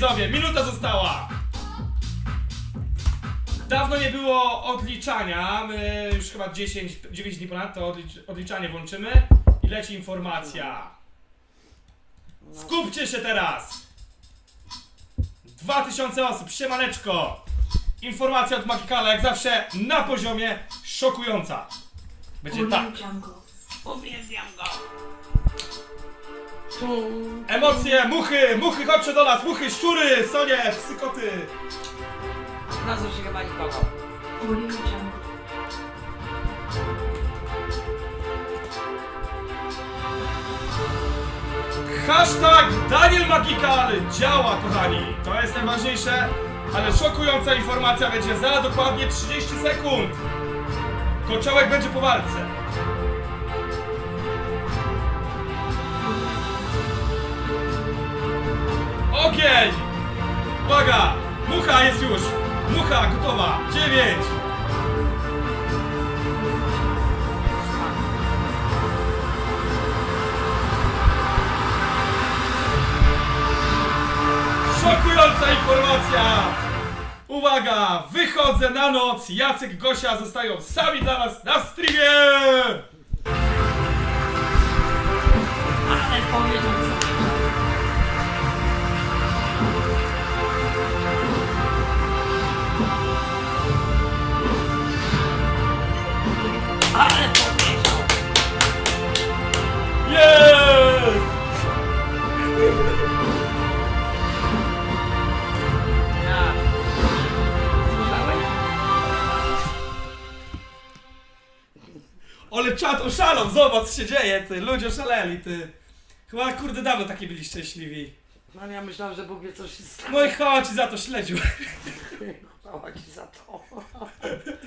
widzowie, minuta została! Dawno nie było odliczania, my już chyba 10, 9 dni ponad to odlicz, odliczanie włączymy i leci informacja. Skupcie się teraz! 2000 osób, siemaneczko! Informacja od Magikala, jak zawsze na poziomie szokująca. Będzie tak. Uwielbiam go. Emocje, muchy, muchy, chodźcie do nas, muchy, szczury, sonie, psykoty. Nazwał się chyba nikogo. Hashtag Daniel Magikal działa, kochani. To jest najważniejsze, ale szokująca informacja będzie za dokładnie 30 sekund. Kociołek będzie po walce. Ogień! Uwaga! Mucha jest już! Mucha gotowa! 9! Szokująca informacja! Uwaga! Wychodzę na noc! Jacek Gosia zostają sami dla was na streamie! Ale powiedział co Ale czat oszalał, zobacz co się dzieje, ty, ludzie oszaleli, ty. Chyba kurde dawno taki byli szczęśliwi. No ja myślałem, że Bóg wie coś się stało. No i chodź za to śledził. Chwała ci za to.